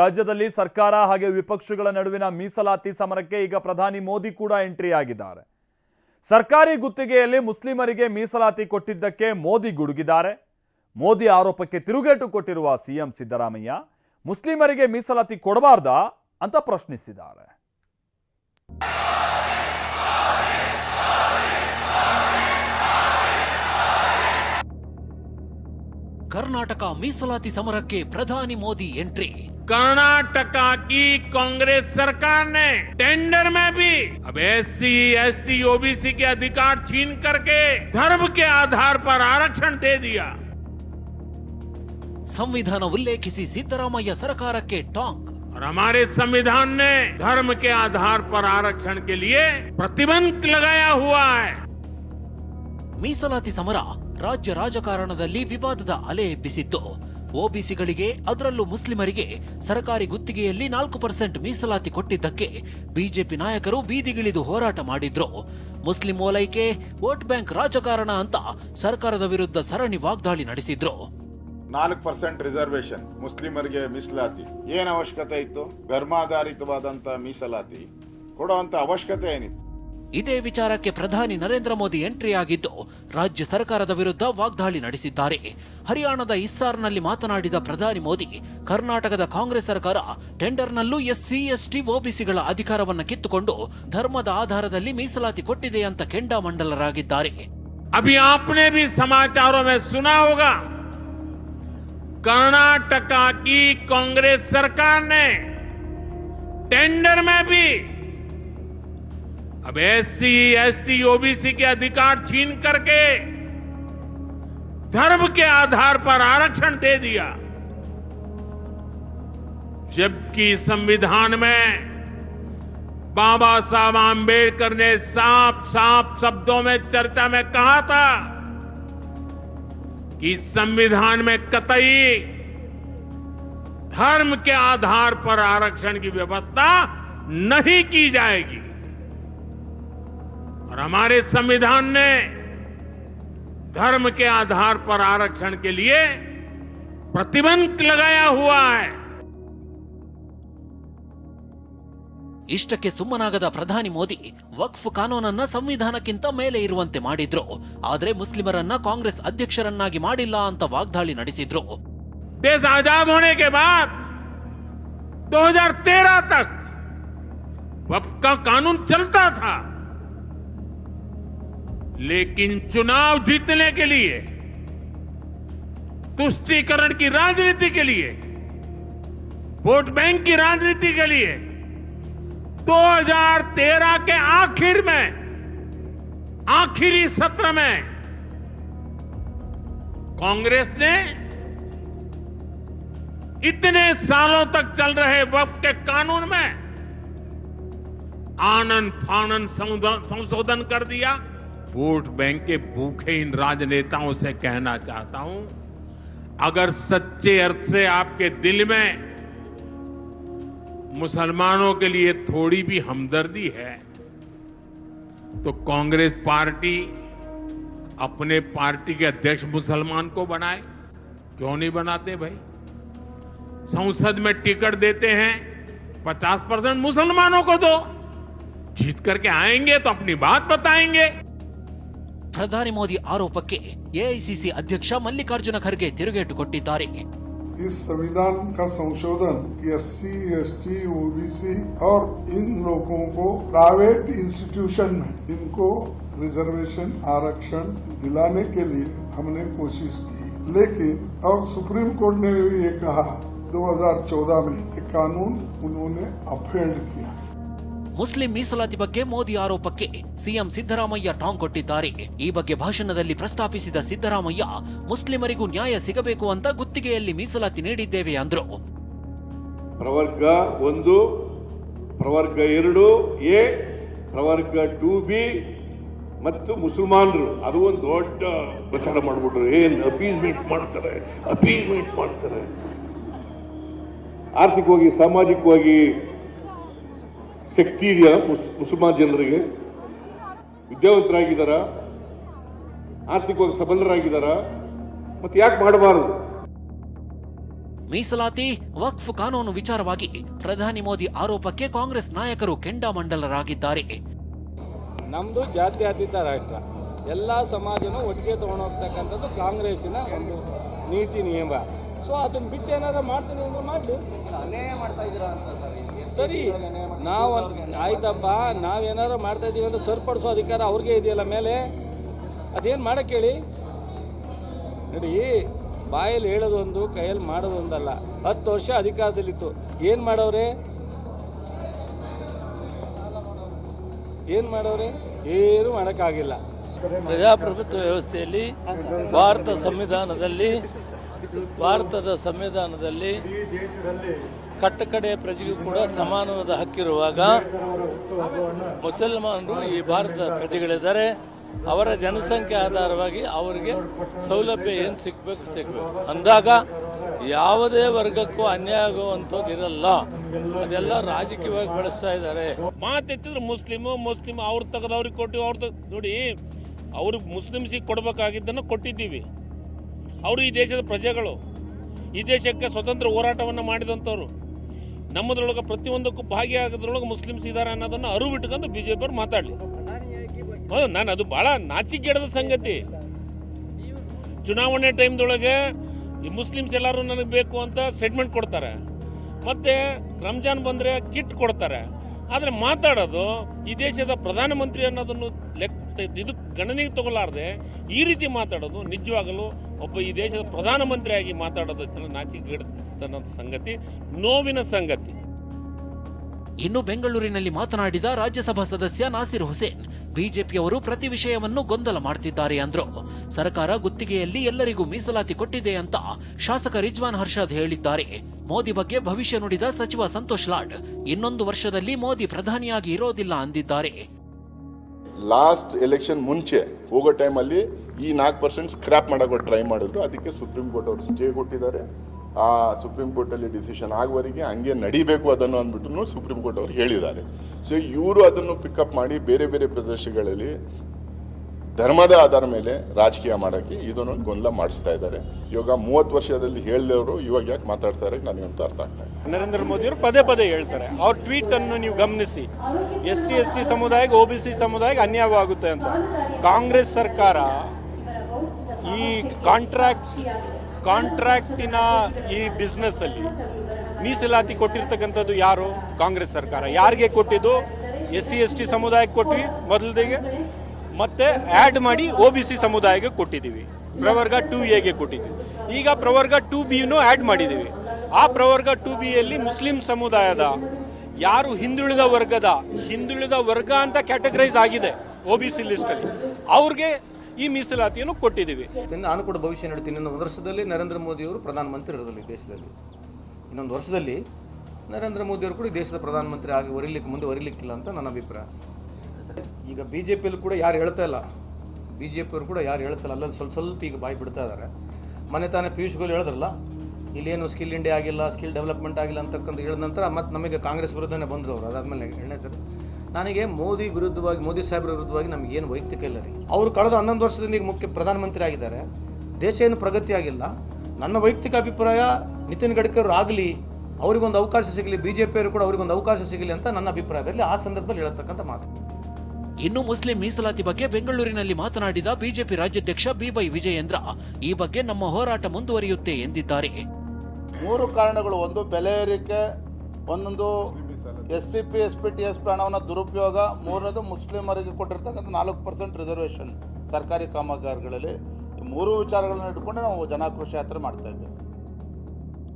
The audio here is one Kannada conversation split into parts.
ರಾಜ್ಯದಲ್ಲಿ ಸರ್ಕಾರ ಹಾಗೆ ವಿಪಕ್ಷಗಳ ನಡುವಿನ ಮೀಸಲಾತಿ ಸಮರಕ್ಕೆ ಈಗ ಪ್ರಧಾನಿ ಮೋದಿ ಕೂಡ ಎಂಟ್ರಿ ಆಗಿದ್ದಾರೆ. ಸರ್ಕಾರಿ ಗುತ್ತಿಗೆಯಲ್ಲಿ ಮುಸ್ಲಿಮರಿಗೆ ಮೀಸಲಾತಿ ಕೊಟ್ಟಿದ್ದಕ್ಕೆ ಮೋದಿ ಗುಡುಗಿದ್ದಾರೆ. ಮೋದಿ ಆರೋಪಕ್ಕೆ ತಿರುಗೇಟು ಕೊಟ್ಟಿರುವ ಸಿಎಂ ಸಿದ್ದರಾಮಯ್ಯ ಮುಸ್ಲಿಮರಿಗೆ ಮೀಸಲಾತಿ ಕೊಡಬಾರ್ದಾ ಅಂತ ಪ್ರಶ್ನಿಸಿದ್ದಾರೆ. ಕರ್ನಾಟಕ ಮೀಸಲಾತಿ ಸಮರಕ್ಕೆ ಪ್ರಧಾನಿ ಮೋದಿ ಎಂಟ್ರಿ कर्नाटका की कांग्रेस सरकार ने टेंडर में भी अब S C S T OBC के अधिकार छीन करके धर्म के आधार पर आरक्षण दे दिया ಸಂವಿಧಾನ ಉಲ್ಲೇಖಿಸಿ ಸಿದ್ದರಾಮಯ್ಯ ಸರ್ಕಾರಕ್ಕೆ ಟಾಂಗ್ और हमारे संविधान ने धर्म के आधार पर आरक्षण के लिए प्रतिबंध लगाया हुआ है ಮೀಸಲಾತಿ ಸಮರ ರಾಜ್ಯ ರಾಜಕಾರಣದಲ್ಲಿ ವಿವಾದದ ಅಲೆ ಎಬ್ಬಿಸಿತ್ತು. ಒಬಿಸಿಗಳಿಗೆ, ಅದರಲ್ಲೂ ಮುಸ್ಲಿಮರಿಗೆ ಸರ್ಕಾರಿ ಗುತ್ತಿಗೆಯಲ್ಲಿ ನಾಲ್ಕು ಪರ್ಸೆಂಟ್ ಮೀಸಲಾತಿ ಕೊಟ್ಟಿದ್ದಕ್ಕೆ ಬಿಜೆಪಿ ನಾಯಕರು ಬೀದಿಗಿಳಿದು ಹೋರಾಟ ಮಾಡಿದ್ರು. ಮುಸ್ಲಿಂ ಓಲೈಕೆ, ವೋಟ್ ಬ್ಯಾಂಕ್ ರಾಜಕಾರಣ ಅಂತ ಸರ್ಕಾರದ ವಿರುದ್ಧ ಸರಣಿ ವಾಗ್ದಾಳಿ ನಡೆಸಿದ್ರು. ನಾಲ್ಕು ಪರ್ಸೆಂಟ್ ರಿಸರ್ವೇಶನ್ ಮುಸ್ಲಿಮರಿಗೆ ಮೀಸಲಾತಿ. ಏನ್ ಅವಶ್ಯಕತೆ ಇತ್ತು? ಧರ್ಮಾಧಾರಿತವಾದಂತ ಮೀಸಲಾತಿ. ಕೊಡುವಂತ ಅವಶ್ಯಕತೆ ಏನಿತ್ತು? ಇದೇ ವಿಚಾರಕ್ಕೆ ಪ್ರಧಾನಿ ನರೇಂದ್ರ ಮೋದಿ ಎಂಟ್ರಿ ಆಗಿದ್ದು ರಾಜ್ಯ ಸರ್ಕಾರದ ವಿರುದ್ಧ ವಾಗ್ದಾಳಿ ನಡೆಸಿದ್ದಾರೆ ಹರಿಯಾಣದ ಇಸ್ಸಾರ್ನಲ್ಲಿ ಮಾತನಾಡಿದ ಪ್ರಧಾನಿ ಮೋದಿ ಕರ್ನಾಟಕದ ಕಾಂಗ್ರೆಸ್ ಸರ್ಕಾರ ಟೆಂಡರ್ನಲ್ಲೂ ಎಸ್ಸಿ ಎಸ್ಟಿ ಒಬಿಸಿಗಳ ಅಧಿಕಾರವನ್ನ ಕಿತ್ತುಕೊಂಡು ಧರ್ಮದ ಆಧಾರದಲ್ಲಿ ಮೀಸಲಾತಿ ಕೊಟ್ಟಿದೆ ಅಂತ ಕೆಂಡಾಮಂಡಲರಾಗಿದ್ದಾರೆ अभी आपने भी समाचारों में सुना होगा कर्नाटका की कांग्रेस सरकार ने टेंडर में भी अब S C S T OBC के अधिकार छीन करके धर्म के आधार पर आरक्षण दे दिया, जबकि संविधान में बाबा साहब आम्बेडकर ने साफ़ साफ़ शब्दों में, चर्चा में कहा था कि संविधान में कतई धर्म के आधार पर आरक्षण की व्यवस्था नहीं की जाएगी। और हमारे संविधान ने धर्म के आधार पर आरक्षण के लिए प्रतिबंध लगाया हुआ है ಇಷ್ಟಕ್ಕೆ ಸುಮ್ಮನಾಗದ ಪ್ರಧಾನಿ ಮೋದಿ ವಕ್ಫ್ ಕಾನೂನನ್ನ ಸಂವಿಧಾನಕ್ಕಿಂತ ಮೇಲೆ ಇರುವಂತೆ ಮಾಡಿದ್ರು ಆದ್ರೆ ಮುಸ್ಲಿಮರನ್ನ ಕಾಂಗ್ರೆಸ್ ಅಧ್ಯಕ್ಷರನ್ನಾಗಿ ಮಾಡಿಲ್ಲ ಅಂತ ವಾಗ್ದಾಳಿ ನಡೆಸಿದ್ರು देश आजाद होने के बाद 2013 तक वक्फ का कानून चलता था लेकिन चुनाव जीतने के लिए, तुष्टीकरण की राजनीति के लिए, वोट बैंक की राजनीति के लिए 2013 के आखिर में, आखिरी सत्र में, कांग्रेस ने इतने सालों तक चल रहे वक्त के कानून में आनंद फानन संशोधन कर दिया। वोट बैंक के भूखे इन राजनेताओं से कहना चाहता हूँ, अगर सच्चे अर्थ से आपके दिल में मुसलमानों के लिए थोड़ी भी हमदर्दी है तो कांग्रेस पार्टी अपने पार्टी के अध्यक्ष मुसलमान को बनाए। क्यों नहीं बनाते भाई? संसद में टिकट देते हैं 50 परसेंट मुसलमानों को दो। जीत करके आएँगे तो अपनी बात बताएँगे। ಪ್ರಧಾನಿ ಮೋದಿ ಆರೋಪಕ್ಕೆ ಎಐಸಿಸಿ ಅಧ್ಯಕ್ಷ ಮಲ್ಲಿಕಾರ್ಜುನ ಖರ್ಗೆ ತಿರುಗೇಟು ಕೊಟ್ಟಿದ್ದಾರೆ इस संविधान का संशोधन S C S T OBC और इन लोगों को प्राइवेट इंस्टीट्यूशन में इनको रिजर्वेशन आरक्षण दिलाने के लिए हमने कोशिश की लेकिन अब सुप्रीम कोर्ट ने भी ये कहा 2014 में ये कानून उन्होंने अफेंड किया ಮುಸ್ಲಿಂ ಮೀಸಲಾತಿ ಬಗ್ಗೆ ಮೋದಿ ಆರೋಪಕ್ಕೆ ಸಿಎಂ ಸಿದ್ದರಾಮಯ್ಯ ಟಾಂಗ್ ಕೊಟ್ಟಿದ್ದಾರೆ. ಈ ಬಗ್ಗೆ ಭಾಷಣದಲ್ಲಿ ಪ್ರಸ್ತಾಪಿಸಿದ ಸಿದ್ದರಾಮಯ್ಯ, ಮುಸ್ಲಿಮರಿಗೂ ನ್ಯಾಯ ಸಿಗಬೇಕು ಅಂತ ಗುತ್ತಿಗೆಯಲ್ಲಿ ಮೀಸಲಾತಿ ನೀಡಿದ್ದೇವೆ ಅಂದ್ರು. ಪ್ರವರ್ಗ ಒಂದು, ಪ್ರವರ್ಗ ಎರಡು, ಎ, ಪ್ರವರ್ಗ ಟು ಬಿ ಮತ್ತು ಮುಸಲ್ಮಾನರು. ಅದು ಒಂದು ದೊಡ್ಡ ಪ್ರಚಾರ ಮಾಡಿಬಿಟ್ರು. ಏನು ಅಪೀಸ್ಮೆಂಟ್ ಮಾಡ್ತಾರೆ? ಅಪೀಸ್ಮೆಂಟ್ ಮಾಡ್ತಾರೆ. ಆರ್ಥಿಕವಾಗಿ, ಸಾಮಾಜಿಕವಾಗಿ ಶಕ್ತಿ ಇದೆಯಾ ಮುಸ್- ಮುಸಲ್ಮಾನ್ ಜನರಿಗೆ? ವಿದ್ಯಾವಂತರಾಗಿದ್ದಾರಾ? ಆರ್ಥಿಕವಾಗಿ ಸಬಲರಾಗಿದ್ದಾರಾ? ಮತ್ತೆ ಯಾಕೆ ಮಾಡಬಾರದು? ಮೀಸಲಾತಿ ವಕ್ಫ್ ಕಾನೂನು ವಿಚಾರವಾಗಿ ಪ್ರಧಾನಿ ಮೋದಿ ಆರೋಪಕ್ಕೆ ಕಾಂಗ್ರೆಸ್ ನಾಯಕರು ಕೆಂಡಾಮಂಡಲರಾಗಿದ್ದಾರೆ. ನಮ್ದು ಜಾತ್ಯತೀತ ರಾಷ್ಟ್ರ. ಎಲ್ಲ ಸಮಾಜನೂ ಒಟ್ಟಿಗೆ ತಗೊಂಡೋಗ್ತಕ್ಕಂಥದ್ದು ಕಾಂಗ್ರೆಸ್ಸಿನ ಒಂದು ನೀತಿ ನಿಯಮ. ಸೊ ಅದನ್ನು ಬಿಟ್ಟು ಏನಾದ್ರು ಮಾಡ್ತೀನಿ ಅಂದ್ರೆ ಮಾಡಲಿ. ಸರಿ? ನಾವು ಆಯ್ತಪ್ಪ ನಾವೇನಾರು ಮಾಡ್ತಾ ಇದೀವಿ ಅಂದ್ರೆ ಸರಿಪಡಿಸೋ ಅಧಿಕಾರ ಅವ್ರಿಗೆ ಇದೆಯಲ್ಲ ಮೇಲೆ? ಅದೇನು ಮಾಡಕ್ಕೆ ಹೇಳಿ? ನೋಡಿ ಬಾಯಲ್ಲಿ ಹೇಳೋದೊಂದು ಕೈಯಲ್ಲಿ ಮಾಡೋದೊಂದಲ್ಲ. ಹತ್ತು ವರ್ಷ ಅಧಿಕಾರದಲ್ಲಿತ್ತು. ಏನು ಮಾಡೋರೆ ಏನು ಮಾಡೋರೆ ಏನು ಮಾಡೋಕ್ಕಾಗಿಲ್ಲ. ಪ್ರಜಾಪ್ರಭುತ್ವ ವ್ಯವಸ್ಥೆಯಲ್ಲಿ ಭಾರತ ಸಂವಿಧಾನದಲ್ಲಿ ಭಾರತದ ಸಂವಿಧಾನದಲ್ಲಿ ಕಟ್ಟಕಡೆಯ ಪ್ರಜೆಗೂ ಕೂಡ ಸಮಾನವಾದ ಹಕ್ಕಿರುವಾಗ ಮುಸಲ್ಮಾನರು ಈ ಭಾರತದ ಪ್ರಜೆಗಳಿದ್ದಾರೆ. ಅವರ ಜನಸಂಖ್ಯೆ ಆಧಾರವಾಗಿ ಅವರಿಗೆ ಸೌಲಭ್ಯ ಏನು ಸಿಗಬೇಕು ಸಿಗಬೇಕು. ಅಂದಾಗ ಯಾವುದೇ ವರ್ಗಕ್ಕೂ ಅನ್ಯಾಯ ಆಗುವಂಥದ್ದು ಇರಲ್ಲ. ಅದೆಲ್ಲ ರಾಜಕೀಯವಾಗಿ ಬಳಸ್ತಾ ಇದ್ದಾರೆ. ಮಾತೆತ್ತಿದ್ರೆ ಮುಸ್ಲಿಮು, ಮುಸ್ಲಿಮ್ ಅವ್ರು ತೆಗೆದವ್ರಿಗೆ ಕೊಟ್ಟಿವಿ ಅವ್ರು ನೋಡಿ, ಅವ್ರಿಗೆ ಮುಸ್ಲಿಮ್ಸಿಗೆ ಕೊಡಬೇಕಾಗಿದ್ದನ್ನು ಕೊಟ್ಟಿದ್ದೀವಿ. ಅವರು ಈ ದೇಶದ ಪ್ರಜೆಗಳು, ಈ ದೇಶಕ್ಕೆ ಸ್ವತಂತ್ರ ಹೋರಾಟವನ್ನು ಮಾಡಿದಂಥವ್ರು. ನಮ್ಮದ್ರೊಳಗೆ ಪ್ರತಿಯೊಂದಕ್ಕೂ ಭಾಗಿಯಾಗೋದ್ರೊಳಗೆ ಮುಸ್ಲಿಮ್ಸ್ ಇದ್ದಾರೆ ಅನ್ನೋದನ್ನು ಅರಿವಿಟ್ಕೊಂಡು ಬಿ ಜೆ ಪಿಯವ್ರು ಮಾತಾಡಲಿ. ಹೌದು, ನಾನು ಅದು ಭಾಳ ನಾಚಿಕೆಡದ ಸಂಗತಿ. ಚುನಾವಣೆ ಟೈಮ್ದೊಳಗೆ ಈ ಮುಸ್ಲಿಮ್ಸ್ ಎಲ್ಲರೂ ನನಗೆ ಬೇಕು ಅಂತ ಸ್ಟೇಟ್ಮೆಂಟ್ ಕೊಡ್ತಾರೆ. ಮತ್ತು ರಂಜಾನ್ ಬಂದರೆ ಕಿಟ್ ಕೊಡ್ತಾರೆ. ಆದರೆ ಮಾತಾಡೋದು ಈ ದೇಶದ ಪ್ರಧಾನಮಂತ್ರಿ ಅನ್ನೋದನ್ನು ಲೆಕ್ಕ ಇದು ಗಣನೆಗೆ ತಗೊಳ್ಳಾರ್ದೆ ಈ ರೀತಿ ಮಾತಾಡೋದು ನಿಜವಾಗಲೂ ಒಬ್ಬ ಈ ದೇಶದ ಪ್ರಧಾನಮಂತ್ರಿಯಾಗಿ ಮಾತಾಡೋದು ನಾಚಿಕೆಗೆಡತನದ ಸಂಗತಿ, ನೋವಿನ ಸಂಗತಿ. ಇನ್ನು ಬೆಂಗಳೂರಿನಲ್ಲಿ ಮಾತನಾಡಿದ ರಾಜ್ಯಸಭಾ ಸದಸ್ಯ ನಾಸಿರ್ ಹುಸೇನ್, ಬಿಜೆಪಿಯವರು ಪ್ರತಿ ವಿಷಯವನ್ನು ಗೊಂದಲ ಮಾಡ್ತಿದ್ದಾರೆ ಅಂದ್ರು. ಸರ್ಕಾರ ಗುತ್ತಿಗೆಯಲ್ಲಿ ಎಲ್ಲರಿಗೂ ಮೀಸಲಾತಿ ಕೊಟ್ಟಿದೆ ಅಂತ ಶಾಸಕ ರಿಜ್ವಾನ್ ಹರ್ಷದ್ ಹೇಳಿದ್ದಾರೆ. ಮೋದಿ ಬಗ್ಗೆ ಭವಿಷ್ಯ ನುಡಿದ ಸಚಿವ ಸಂತೋಷ್ ಲಾಡ್, ಇನ್ನೊಂದು ವರ್ಷದಲ್ಲಿ ಮೋದಿ ಪ್ರಧಾನಿಯಾಗಿ ಇರೋದಿಲ್ಲ ಅಂದಿದ್ದಾರೆ. ಲಾಸ್ಟ್ ಎಲೆಕ್ಷನ್ ಮುಂಚೆ ಹೋಗೋ ಟೈಮಲ್ಲಿ ಈ ನಾಲ್ಕು ಪರ್ಸೆಂಟ್ ಸ್ಕ್ರ್ಯಾಪ್ ಮಾಡೋಕೆ ಟ್ರೈ ಮಾಡಿದ್ರು. ಅದಕ್ಕೆ ಸುಪ್ರೀಂ ಕೋರ್ಟ್ ಅವರು ಸ್ಟೇ ಕೊಟ್ಟಿದ್ದಾರೆ. ಆ ಸುಪ್ರೀಂ ಕೋರ್ಟಲ್ಲಿ ಡಿಸಿಷನ್ ಆಗುವವರೆಗೆ ಹಂಗೆ ನಡಿಬೇಕು ಅದನ್ನು ಅಂದ್ಬಿಟ್ಟು ಸುಪ್ರೀಂ ಕೋರ್ಟ್ ಅವರು ಹೇಳಿದ್ದಾರೆ. ಸೊ ಇವರು ಅದನ್ನು ಪಿಕಪ್ ಮಾಡಿ ಬೇರೆ ಬೇರೆ ಪ್ರದೇಶಗಳಲ್ಲಿ ಧರ್ಮದ ಆಧಾರ ಮೇಲೆ ರಾಜಕೀಯ ಮಾಡೋಕ್ಕೆ ಇದನ್ನು ಗೊಂದಲ ಮಾಡಿಸ್ತಾ ಇದ್ದಾರೆ. ಇವಾಗ ಮೂವತ್ತು ವರ್ಷದಲ್ಲಿ ಹೇಳಿದವರು ಇವಾಗ ಯಾಕೆ ಮಾತಾಡ್ತಾರೆ ನನಗಂತೂ ಅರ್ಥ ಆಗ್ತಾ ಇದೆ ನರೇಂದ್ರ ಮೋದಿಯವರು ಪದೇ ಪದೇ ಹೇಳ್ತಾರೆ. ಅವ್ರ ಟ್ವೀಟ್ ಅನ್ನು ನೀವು ಗಮನಿಸಿ. ಎಸ್ ಟಿ ಎಸ್ ಟಿ ಸಮುದಾಯಕ್ಕೆ ಒ ಬಿ ಸಿ ಸಮುದಾಯಕ್ಕೆ ಅನ್ಯಾಯವಾಗುತ್ತೆ ಅಂತ. ಕಾಂಗ್ರೆಸ್ ಸರ್ಕಾರ ಈ ಕಾಂಟ್ರಾಕ್ಟ್ ಕಾಂಟ್ರಾಕ್ಟಿನ ಈ ಬಿಸ್ನೆಸ್ ಅಲ್ಲಿ ಮೀಸಲಾತಿ ಕೊಟ್ಟಿರ್ತಕ್ಕಂಥದ್ದು ಯಾರು? ಕಾಂಗ್ರೆಸ್ ಸರ್ಕಾರ. ಯಾರಿಗೆ ಕೊಟ್ಟಿದ್ದು? ಎಸ್ ಸಿ, ಎಸ್ ಟಿ ಸಮುದಾಯಕ್ಕೆ ಕೊಟ್ವಿ ಮೊದಲಿಗೆ ಮತ್ತೆ ಆ್ಯಡ್ ಮಾಡಿ ಒ ಬಿ ಸಿ ಸಮುದಾಯಕ್ಕೆ ಕೊಟ್ಟಿದ್ದೀವಿ. ಪ್ರವರ್ಗ ಟು ಎಗೆ ಕೊಟ್ಟಿದ್ದೀವಿ. ಈಗ ಪ್ರವರ್ಗ ಟು ಬಿನೂ ಆ್ಯಡ್ ಮಾಡಿದ್ದೀವಿ. ಆ ಪ್ರವರ್ಗ ಟು ಬಿಯಲ್ಲಿ ಮುಸ್ಲಿಂ ಸಮುದಾಯದ, ಯಾರು ಹಿಂದುಳಿದ ವರ್ಗದ, ಹಿಂದುಳಿದ ವರ್ಗ ಅಂತ ಕ್ಯಾಟಗರೈಸ್ ಆಗಿದೆ ಒ ಬಿ ಸಿ ಲಿಸ್ಟಲ್ಲಿ ಅವ್ರಿಗೆ ಈ ಮೀಸಲಾತಿಯನ್ನು ಕೊಟ್ಟಿದ್ದೀವಿ. ನಾನು ಕೂಡ ಭವಿಷ್ಯ ನೋಡ್ತೀನಿ ಇನ್ನೊಂದು ವರ್ಷದಲ್ಲಿ ನರೇಂದ್ರ ಮೋದಿಯವರು ಪ್ರಧಾನಮಂತ್ರಿ ಇರೋದಿಲ್ಲ ದೇಶದಲ್ಲಿ. ಇನ್ನೊಂದು ವರ್ಷದಲ್ಲಿ ನರೇಂದ್ರ ಮೋದಿಯವರು ಕೂಡ ದೇಶದ ಪ್ರಧಾನಮಂತ್ರಿ ಆಗಿ, ಒರಿಲಿಕ್ಕೆ ಮುಂದೆ ಒರಿಲಿಕ್ಕಿಲ್ಲ ಅಂತ ನನ್ನ ಅಭಿಪ್ರಾಯ. ಈಗ ಬಿ ಜೆ ಪಿಯಲ್ಲಿ ಕೂಡ ಯಾರು ಹೇಳ್ತಾ ಇಲ್ಲ. ಬಿ ಜೆ ಪಿಯವರು ಕೂಡ ಯಾರು ಹೇಳ್ತಾ ಇಲ್ಲ. ಅಲ್ಲಲ್ಲಿ ಸ್ವಲ್ಪ ಸ್ವಲ್ಪ ಈಗ ಬಾಯಿ ಬಿಡ್ತಾ ಇದ್ದಾರೆ. ಮನೆ ತಾನೇ ಪಿಯೂಷ್ ಗೋಯಲ್ ಹೇಳಿದ್ರಲ್ಲ, ಇಲ್ಲೇನು ಸ್ಕಿಲ್ ಇಂಡಿಯಾ ಆಗಿಲ್ಲ, ಸ್ಕಿಲ್ ಡೆವಲಪ್ಮೆಂಟ್ ಆಗಿಲ್ಲ ಅಂತಕ್ಕಂಥ ಹೇಳಿದ ನಂತರ ಮತ್ತೆ ನಮಗೆ ಕಾಂಗ್ರೆಸ್ ವಿರುದ್ಧನೇ ಬಂದರು ಅವರು. ಅದಾದಮೇಲೆ ಹೇಳ್ತಾರೆ ನನಗೆ ಮೋದಿ ವಿರುದ್ಧವಾಗಿ, ಮೋದಿ ಸಾಹೇಬ್ರ ವಿರುದ್ಧವಾಗಿ ನಮಗೆ ಏನು ವೈಯಕ್ತಿಕ ಇಲ್ಲ ರೀ. ಅವರು ಕಳೆದ ಹನ್ನೊಂದು ವರ್ಷದಿಂದ ಈಗ ಮುಖ್ಯ ಪ್ರಧಾನಮಂತ್ರಿ ಆಗಿದ್ದಾರೆ. ದೇಶ ಏನು ಪ್ರಗತಿ ಆಗಿಲ್ಲ. ನನ್ನ ವೈಯಕ್ತಿಕ ಅಭಿಪ್ರಾಯ ನಿತಿನ್ ಗಡ್ಕರ್ ಆಗಲಿ, ಅವರಿಗೊಂದು ಅವಕಾಶ ಸಿಗಲಿ ಬಿ ಜೆ ಪಿಯವರು ಕೂಡ ಅವರಿಗೊಂದು ಅವಕಾಶ ಸಿಗಲಿ ಅಂತ ನನ್ನ ಅಭಿಪ್ರಾಯದಲ್ಲಿ ಆ ಸಂದರ್ಭದಲ್ಲಿ ಹೇಳತಕ್ಕಂಥ ಮಾತು. ಇನ್ನು ಮುಸ್ಲಿಂ ಮೀಸಲಾತಿ ಬಗ್ಗೆ ಬೆಂಗಳೂರಿನಲ್ಲಿ ಮಾತನಾಡಿದ ಬಿಜೆಪಿ ರಾಜ್ಯಾಧ್ಯಕ್ಷ ಬಿವೈ ವಿಜಯೇಂದ್ರ, ಈ ಬಗ್ಗೆ ನಮ್ಮ ಹೋರಾಟ ಮುಂದುವರಿಯುತ್ತೆ ಎಂದಿದ್ದಾರೆ. ಮೂರು ಕಾರಣಗಳು. ಒಂದು ಬೆಲೆ ಏರಿಕೆ, ಒಂದೊಂದು S C P S P, T, S P ದುರುಪಯೋಗ, ಮೂರನೇದು ಮುಸ್ಲಿಮರಿಗೆ ಕೊಟ್ಟಿರ್ತಕ್ಕಂಥ ನಾಲ್ಕು ಪರ್ಸೆಂಟ್ ರಿಸರ್ವೇಷನ್ ಸರ್ಕಾರಿ ಕಾಮಗಾರಿಗಳಲ್ಲಿ. ಮೂರು ವಿಚಾರಗಳನ್ನು ಇಟ್ಕೊಂಡು ನಾವು ಜನಾಕ್ರೋಶ ಯಾತ್ರೆ ಮಾಡ್ತಾ ಇದ್ದೇವೆ.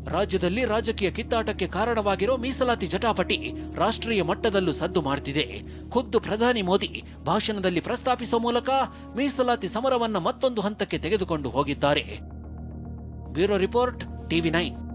ರಾಜ್ಯದಲ್ಲಿ ರಾಜಕೀಯ ಕಿತ್ತಾಟಕ್ಕೆ ಕಾರಣವಾಗಿರೋ ಮೀಸಲಾತಿ ಜಟಾಪಟಿ ರಾಷ್ಟ್ರೀಯ ಮಟ್ಟದಲ್ಲೂ ಸದ್ದು ಮಾಡ್ತಿದೆ. ಖುದ್ದು ಪ್ರಧಾನಿ ಮೋದಿ ಭಾಷಣದಲ್ಲಿ ಪ್ರಸ್ತಾಪಿಸುವ ಮೂಲಕ ಮೀಸಲಾತಿ ಸಮರವನ್ನ ಮತ್ತೊಂದು ಹಂತಕ್ಕೆ ತೆಗೆದುಕೊಂಡು ಹೋಗಿದ್ದಾರೆ. Bureau report, TV nine.